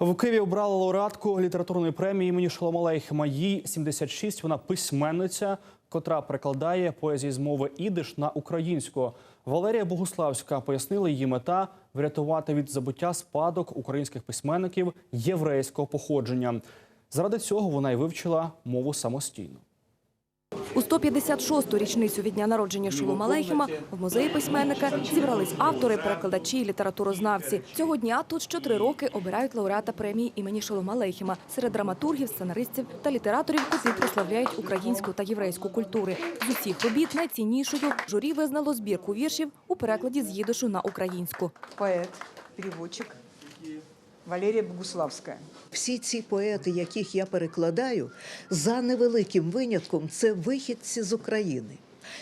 В Києві обрали лауреатку літературної премії імені Шолома Алейхема. Їй 76, Вона письменниця, котра перекладає поезії з мови ідиш на українську. Валерія Богуславська пояснила її мета врятувати від забуття спадок українських письменників єврейського походження. Заради цього вона й вивчила мову самостійно. У 156-ту річницю від дня народження Шолома Алейхема в музеї письменника зібрались автори, перекладачі і літературознавці. Цього дня тут що три роки обирають лауреата премії імені Шолома Алейхема серед драматургів, сценаристів та літераторів, котрі прославляють українську та єврейську культури. З усіх робіт найціннішою журі визнало збірку віршів у перекладі з їдишу на українську. поэт, переводчик Валерия Богуславская. Всі ці поети, яких я перекладаю, за невеликим винятком, це вихідці з України.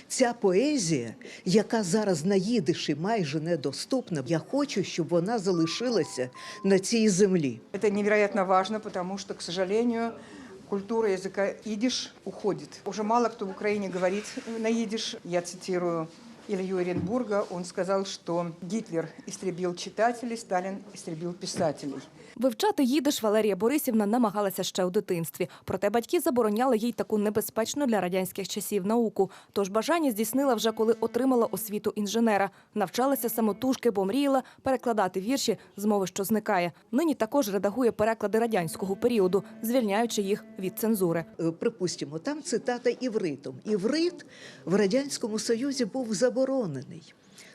Ця поезія, яка зараз на їдиші майже недоступна, я хочу, щоб вона залишилася на цій землі. Это невероятно важно, потому что, к сожалению, культура языка идиш уходит. Уже мало кто в Украине говорит на идиш. Я цитирую Илью Оренбурга. Он сказал, что Гитлер истребил читателей, Сталин истребил писателей. Вивчати їдиш Валерія Борисівна намагалася ще у дитинстві. Проте батьки забороняли їй таку небезпечну для радянських часів науку. Тож бажання здійснила вже коли отримала освіту інженера. Навчалася самотужки, бо мріяла перекладати вірші з мови, що зникає. Нині також редагує переклади радянського періоду, звільняючи їх від цензури. Е, Припустимо, там цитата івритом. Іврит в Радянському Союзі був заборонений.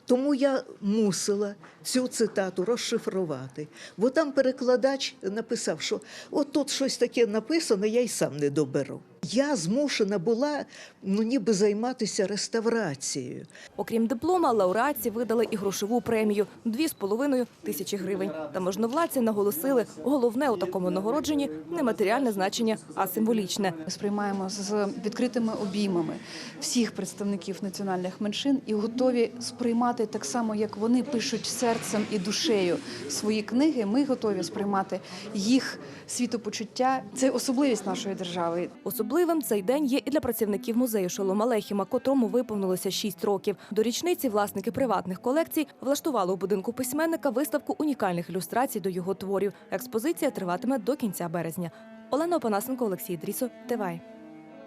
Тому я мусила цю цитату розшифрувати. Бо там перекладач написав, що от тут щось таке написано, я й сам не доберу. Я змушена була ну, ніби займатися реставрацією. Окрім диплома, лауреатці видали і грошову премію – дві з половиною тисячі гривень. Та можновладці наголосили, головне у такому нагородженні не матеріальне значення, а символічне. Ми сприймаємо з відкритими обіймами всіх представників національних меншин і готові сприймати так само, як вони пишуть серцем і душею свої книги. Ми готові сприймати їх світопочуття. Це особливість нашої держави. Особливим цей день є і для працівників музею Шолома Алейхема, котрому виповнилося 6 років. До річниці власники приватних колекцій влаштували у будинку письменника виставку унікальних ілюстрацій до його творів. Експозиція триватиме до кінця березня. Олена Опанасенко, Олексій Дрісо, Тивай.